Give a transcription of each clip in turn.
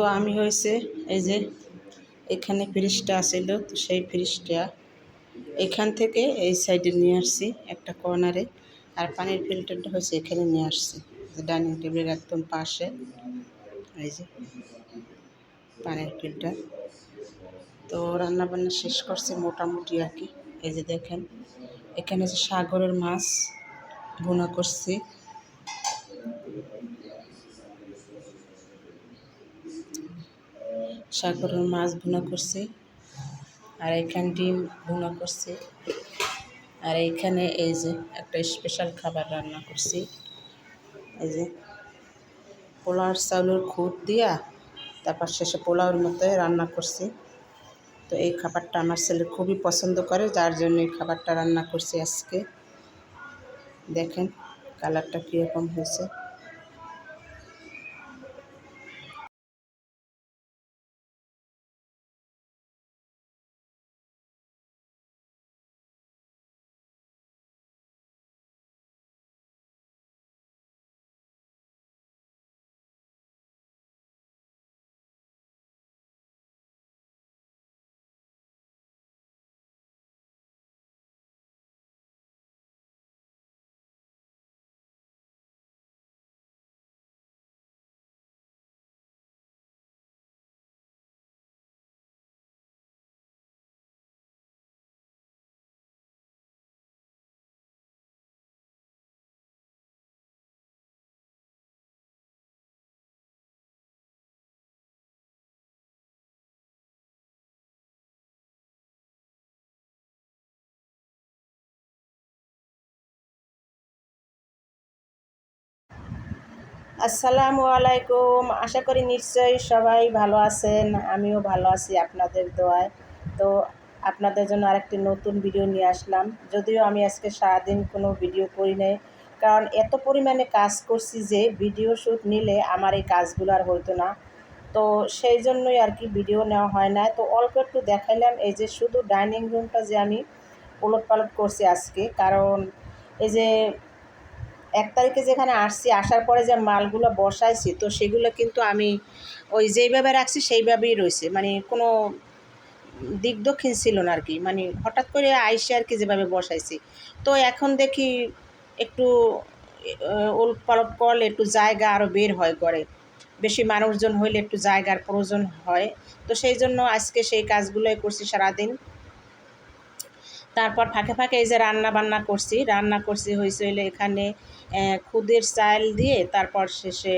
তো আমি হয়েছে এই যে এখানে ফ্রিজটা আসিল তো সেই ফ্রিজটা এখান থেকে এই সাইডে নিয়ে আসছি, একটা কর্নারে। আর পানির ফিল্টারটা হয়েছে এখানে নিয়ে আসছি ডাইনিং টেবিলের একদম পাশে। এই যে পানির ফিল্টার। তো রান্নাবান্না শেষ করছি মোটামুটি আর কি। এই যে দেখেন, এখানে যে সাগরের মাছ ভুনা করছি। সাগরের মাছ ভুনা করছি, আর এখানে ডিম ভুনা করছি, আর এইখানে এই যে একটা স্পেশাল খাবার রান্না করছি। এই যে পোলাওর চাউলের খুদ দিয়া তারপর শেষে পোলাওর মতো রান্না করছি। তো এই খাবারটা আমার ছেলে খুবই পছন্দ করে, যার জন্য এই খাবারটা রান্না করছি আজকে। দেখেন কালারটা কীরকম হয়েছে। আসসালামু আলাইকুম। আশা করি নিশ্চয়ই সবাই ভালো আছেন। আমিও ভালো আছি আপনাদের দোয়ায়। তো আপনাদের জন্য আরেকটি নতুন ভিডিও নিয়ে আসলাম। যদিও আমি আজকে সারাদিন কোনো ভিডিও করি নাই, কারণ এত পরিমাণে কাজ করছি যে ভিডিও শ্যুট নিলে আমার এই কাজগুলো আর হইতো না। তো সেই জন্যই আর কি ভিডিও নেওয়া হয় না তো অল্প একটু দেখাইলাম এই যে শুধু ডাইনিং রুমটা যে আমি উলট পালট করছি আজকে। কারণ এই যে এক তারিখে যেখানে আসছি, আসার পরে যে মালগুলো বসাইছি, তো সেগুলো কিন্তু আমি ওই যেইভাবে রাখছি সেইভাবেই রয়েছে। মানে কোনো দিক দক্ষিণ ছিল না আর কি মানে হঠাৎ করে আইসে আর কি যেভাবে বসাইছি। তো এখন দেখি একটু উলট পালট করলে একটু জায়গা আরও বের হয় গড়ে বেশি মানুষজন হইলে একটু জায়গার প্রয়োজন হয়। তো সেই জন্য আজকে সেই কাজগুলোই করছি সারাদিন। তারপর ফাঁকে ফাঁকে এই যে রান্না বান্না করছি, রান্না করছি হইলে এখানে খুদের চাল দিয়ে তারপর শেষে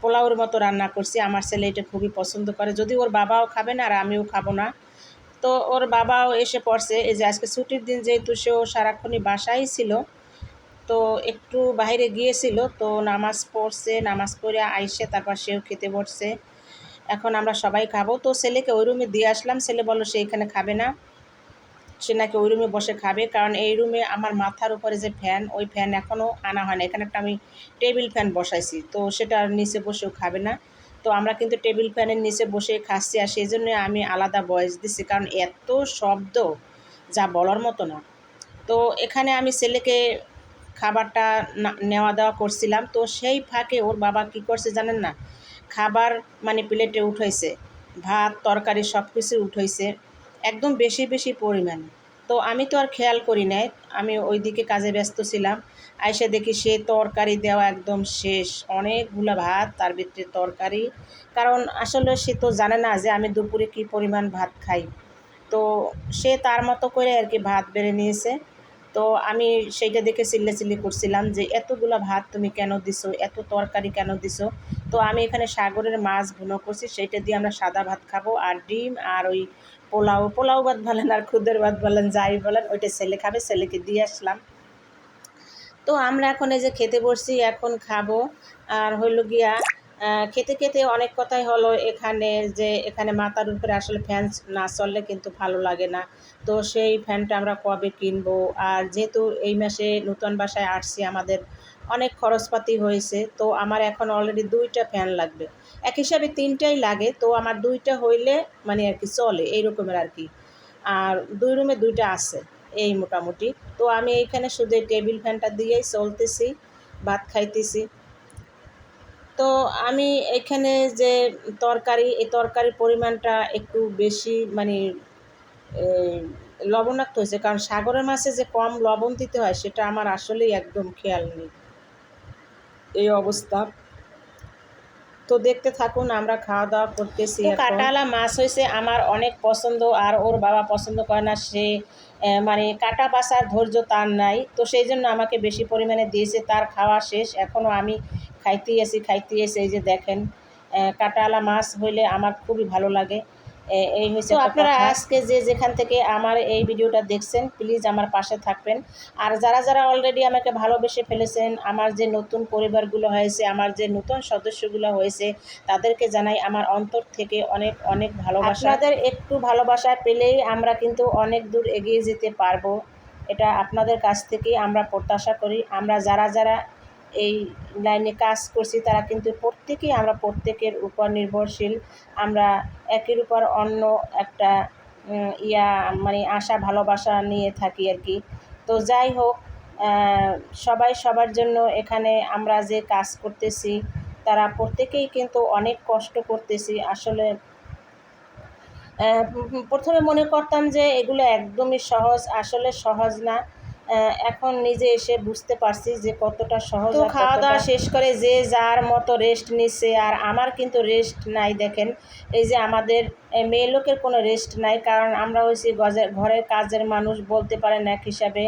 পোলাওর মতো রান্না করছি। আমার ছেলে এটা খুবই পছন্দ করে। যদি ওর বাবাও খাবে না, আর আমিও খাব না। তো ওর বাবাও এসে পড়ছে। এই যে আজকে ছুটির দিন যেহেতু সেও সারাক্ষণই বাসায় ছিল, তো একটু বাইরে গিয়েছিল, তো নামাজ পড়ছে। নামাজ পড়ে আইসে, তারপর সেও খেতে বসছে। এখন আমরা সবাই খাব। তো ছেলেকে ওই রুমে দিয়ে আসলাম। ছেলে বলো সে এখানে খাবে না। সে নাকি ওই রুমে বসে খাবে। কারণ এই রুমে আমার মাথার উপরে যে ফ্যান ওই ফ্যান এখনও আনা হয় না। এখানে একটা আমি টেবিল ফ্যান বসাইছি, তো সেটা নিচে বসেও খাবে না। তো আমরা কিন্তু টেবিল ফ্যানের নিচে বসে খাচ্ছি আর সেই জন্য আমি আলাদা বয়স দিচ্ছি কারণ এত শব্দ যা বলার মতো না। তো এখানে আমি ছেলেকে খাবারটা নেওয়া দেওয়া করছিলাম। তো সেই ফাঁকে ওর বাবা কি করছে জানেন না? খাবার মানে প্লেটে উঠাইছে, ভাত, তরকারি সব কিছু উঠাইছে। একদম বেশি বেশি পরিমাণ। তো আমি তো আর খেয়াল করি নাই। আমি ওই দিকে কাজে ব্যস্ত ছিলাম। আইসে দেখি সে তরকারি দেওয়া একদম শেষ। অনেকগুলো ভাত, তার ভিতরে তরকারি। কারণ আসলে সে তো জানে না যে আমি দুপুরে কি পরিমাণ ভাত খাই। তো সে তার মতো করে আর কি ভাত বেড়ে নিয়েছে। তো আমি সেইটা দেখে চিল্লাচিল্লি করছিলাম যে, এতগুলো ভাত তুমি কেন দিছো? এত তরকারি কেন দিছো? তো আমি এখানে সাগরের মাছ ভুনো করছি। সেইটা দিয়ে আমরা সাদা ভাত খাব। আর ডিম আর ওই পোলাও পোলাও ভাত বলেন আর খুদের ভাত বলেন, যাই বলেন, ওইটা ছেলে খাবে, ছেলেকে দিয়ে আসলাম। তো আমরা এখন এই যে খেতে বসছি, এখন খাব। আর হইল গিয়া খেতে খেতে অনেক কথাই হলো এখানে যে এখানে মাথার উপরে আসলে ফ্যান না চললে কিন্তু ভালো লাগে না। তো সেই ফ্যানটা আমরা কবে কিনবো? আর যেহেতু এই মাসে নতুন বাসায় আসছি, আমাদের অনেক খরচপাতি হয়েছে, তো আমার এখন অলরেডি দুইটা ফ্যান লাগবে। এক হিসাবে তিনটাই লাগে, তো আমার দুইটা হইলে মানে আর কি চলে এই রকমের আর কি। আর দুই রুমে দুইটা আছে, এই মোটামুটি। তো আমি এইখানে শুধু টেবিল ফ্যানটা দিয়েই চলতেছি, ভাত খাইতেছি। তো আমি এখানে যে তরকারি, এই তরকারির পরিমাণটা একটু বেশি মানে লবণাক্ত হয়েছে, কারণ সাগরের মাছে যে কম লবণ দিতে হয়, সেটা আমার আসলেই একদম খেয়াল নেই। এই অবস্থা। তো দেখতে থাকুন আমরা খাওয়া দাওয়া করতেছি কাটালা মাছ হয়েছে আমার অনেক পছন্দ আর ওর বাবা পছন্দ করে না সে মানে কাটা বাসার ধৈর্য তার নাই। তো সেই জন্য আমাকে বেশি পরিমাণে দিয়েছে তার খাওয়া শেষ। এখনও আমি খাইতেই আছি খাইতেই এসে এই যে দেখেন কাটালা মাছ হইলে আমার খুবই ভালো লাগে। এই হয়েছে আপনারা আজকে যে যেখান থেকে আমার এই ভিডিওটা দেখছেন প্লিজ আমার পাশে থাকবেন। আর যারা যারা অলরেডি আমাকে ভালোবেসে ফেলেছেন আমার যে নতুন পরিবারগুলো হয়েছে আমার যে নতুন সদস্যগুলো হয়েছে তাদেরকে জানাই আমার অন্তর থেকে অনেক অনেক ভালোবাসা। আপনাদের একটু ভালোবাসা পেলেই আমরা কিন্তু অনেক দূর এগিয়ে যেতে পারব। এটা আপনাদের কাছ থেকেই আমরা প্রত্যাশা করি। আমরা যারা যারা এই লাইনে কাজ করছি, তারা কিন্তু প্রত্যেকেই আমরা প্রত্যেকের উপর নির্ভরশীল। আমরা একের উপর অন্য একটা ইয়া মানে আশা, ভালোবাসা নিয়ে থাকি আর কি। তো যাই হোক সবাই সবার জন্য এখানে আমরা যে কাজ করতেছি, তারা প্রত্যেকেই কিন্তু অনেক কষ্ট করতেছি। আসলে প্রথমে মনে করতাম যে এগুলো একদমই সহজ, আসলে সহজ না। এখন নিজে এসে বুঝতে পারছি যে কতটা সহজ খাওয়া দাওয়া শেষ করে যে যার মতো রেস্ট নিচ্ছে আর আমার কিন্তু রেস্ট নাই দেখেন। এই যে আমাদের মেয়ে লোকের কোনো রেস্ট নাই কারণ আমরা হয়েছি ঘরের কাজের মানুষ বলতে পারেন এক হিসাবে।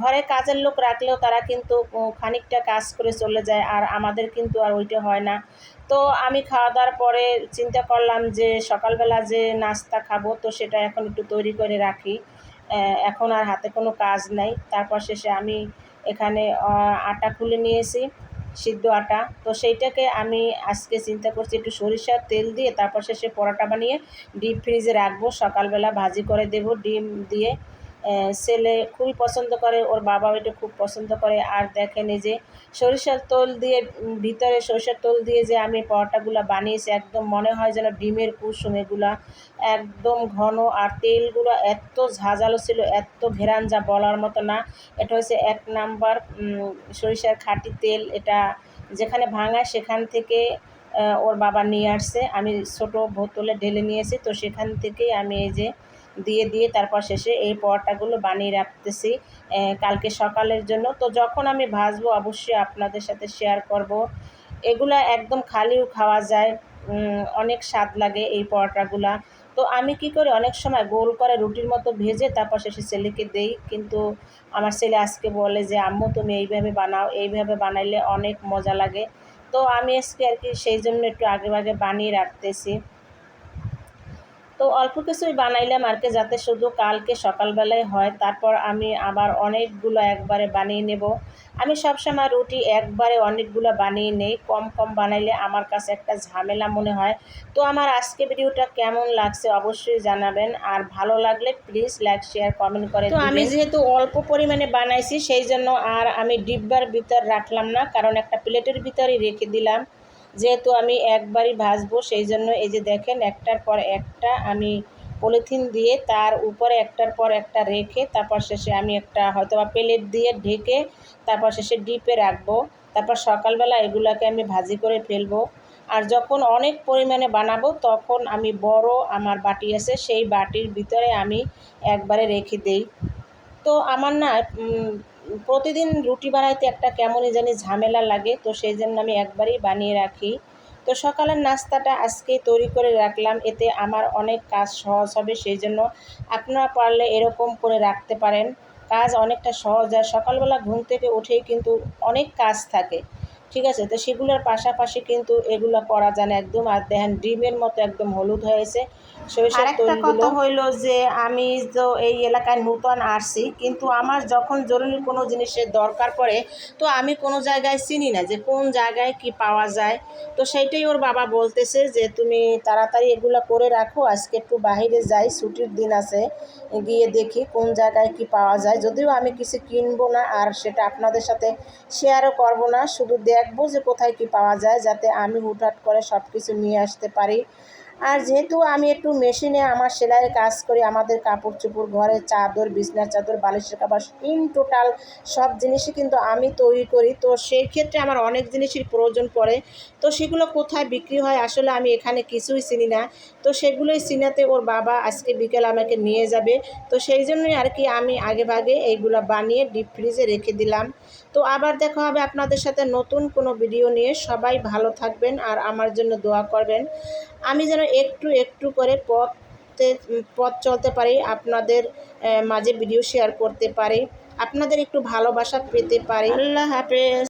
ঘরে কাজের লোক রাখলেও তারা কিন্তু খানিকটা কাজ করে চলে যায় আর আমাদের কিন্তু আর ওইটা হয় না। তো আমি খাওয়া দাওয়ার পরে চিন্তা করলাম যে সকালবেলা যে নাস্তা খাব তো সেটা এখন একটু তৈরি করে রাখি। এখন আর হাতে কোনো কাজ নাই। তারপর শেষে আমি এখানে আটা খুলে নিয়েছি, সিদ্ধ আটা। তো সেইটাকে আমি আজকে চিন্তা করছি একটু সরিষার তেল দিয়ে, তারপর শেষে পরোটা বানিয়ে ডিপ ফ্রিজে রাখব। সকালবেলা ভাজি করে দেব, ডিম দিয়ে। ছেলে খুবই পছন্দ করে, ওর বাবাও এটা খুব পছন্দ করে। আর দেখেন এই যে সরিষার তেল দিয়ে ভিতরে সরিষার তেল দিয়ে যে আমি পরোটাগুলো বানিয়েছি, একদম মনে হয় যেন ডিমের কুসুম এগুলা। একদম ঘন, আর তেলগুলো এত ঝাঁঝালো ছিল, এত ঘেরান যা বলার মতো না। এটা হচ্ছে এক নাম্বার সরিষার খাঁটি তেল। এটা যেখানে ভাঙায় সেখান থেকে ওর বাবা নিয়ে আসছে। আমি ছোট বোতলে ঢেলে নিয়েছি, তো সেখান থেকেই আমি এই যে দিয়ে দিয়ে তারপর শেষে এই পরোটাগুলো বানিয়ে রাখতেছি কালকে সকালের জন্য। তো যখন আমি ভাজবো, অবশ্যই আপনাদের সাথে শেয়ার করব। এগুলা একদম খালিও খাওয়া যায় অনেক স্বাদ লাগে এই পরোটাগুলা। তো আমি কি করি, অনেক সময় গোল করে রুটির মতো ভেজে তারপর শেষে ছেলেকে দেই। কিন্তু আমার ছেলে আজকে বলে যে, আম্মু, তুমি এইভাবে বানাও, এইভাবে বানাইলে অনেক মজা লাগে। তো আমি আজকে আর কি সেই জন্য একটু আগে আগে বানিয়ে রাখতেছি। তো অল্প কিছুই বানাইলাম আর কি যাতে শুধু কালকে সকালবেলায় হয়। তারপর আমি আবার অনেকগুলো একবারে বানিয়ে নেব। আমি সবসময় রুটি একবারে অনেকগুলো বানিয়ে নেই কম কম বানাইলে আমার কাছে একটা ঝামেলা মনে হয়। তো আমার আজকে ভিডিওটা কেমন লাগছে অবশ্যই জানাবেন আর ভালো লাগলে প্লিজ লাইক শেয়ার কমেন্ট করে তো আমি যেহেতু অল্প পরিমাণে বানাইছি সেই জন্য আর আমি ডিব্বার ভিতর রাখলাম না কারণ একটা প্লেটের ভিতরেই রেখে দিলাম। যেহেতু আমি একবারই ভাজবো সেই জন্য এই যে দেখেন, একটার পর একটা আমি পলিথিন দিয়ে তার উপরে একটার পর একটা রেখে, তারপর শেষে আমি একটা হয়তো বা প্লেট দিয়ে ঢেকে, তারপর শেষে ডিপে রাখব, তারপর সকালবেলা এগুলাকে আমি ভাজি করে ফেলব। আর যখন অনেক পরিমাণে বানাবো, তখন আমি বড় আমার বাটি আছে, সেই বাটির ভিতরে আমি একবারে রেখে দেই। তো আমার না প্রতিদিন রুটি বানাইতে একটা কেমনই জানি ঝামেলা লাগে, তো সেই জন্য আমি একবারই বানিয়ে রাখি। তো সকালের নাস্তাটা আজকে তৈরি করে রাখলাম, এতে আমার অনেক কাজ সহজ হবে, সেই জন্য আপনারা পারলে এরকম করে রাখতে পারেন। কাজ অনেকটা সহজ হয়, সকালবেলা ঘুম থেকে উঠেই কিন্তু অনেক কাজ থাকে। ঠিক আছে? তো সেগুলোর পাশাপাশি কিন্তু এগুলো করা যায় না একদম আর দেখেন ডিমের মতো একদম হলুদ হয়েছে। সরিষার কথা হইল যে আমি তো এই এলাকায় নূতন আসছি কিন্তু আমার যখন জরুরি কোনো জিনিসের দরকার পড়ে তো আমি কোনো জায়গায় চিনি না যে কোন জায়গায় কি পাওয়া যায়। তো সেইটাই ওর বাবা বলতেছে যে তুমি তাড়াতাড়ি এগুলো করে রাখো আজকে একটু বাইরে যাই ছুটির দিন আছে গিয়ে দেখি কোন জায়গায় কি পাওয়া যায়। যদিও আমি কিছু কিনবো না আর সেটা আপনাদের সাথে শেয়ারও করব না শুধু দেখব যে কোথায় কি পাওয়া যায়, যাতে আমি হুটহাট করে সব কিছু নিয়ে আসতে পারি। আর যেহেতু আমি একটু মেশিনে আমার সেলাইয়ের কাজ করি, আমাদের কাপড় চোপড় ঘরের চাদর, বিছনার চাদর, বালিশের কাপড় ইন টোটাল সব জিনিসই কিন্তু আমি তৈরি করি। তো সেই ক্ষেত্রে আমার অনেক জিনিসের প্রয়োজন পড়ে। তো সেগুলো কোথায় বিক্রি হয় আসলে আমি এখানে কিছুই চিনি না। তো সেগুলোই চিনাতে ওর বাবা আজকে বিকেল আমাকে নিয়ে যাবে। তো সেই জন্যই আর কি আমি আগে ভাগে এইগুলো বানিয়ে ডিপ ফ্রিজে রেখে দিলাম। তো আবার দেখা হবে আপনাদের সাথে নতুন কোনো ভিডিও নিয়ে। সবাই ভালো থাকবেন আর আমার জন্য দোয়া করবেন। আমি যেন একটু একটু করে পথে পথ চলতে পারি, আপনাদের মাঝে ভিডিও শেয়ার করতে পারি, আপনাদের একটু ভালোবাসা পেতে পারি। আল্লাহ হাফেজ।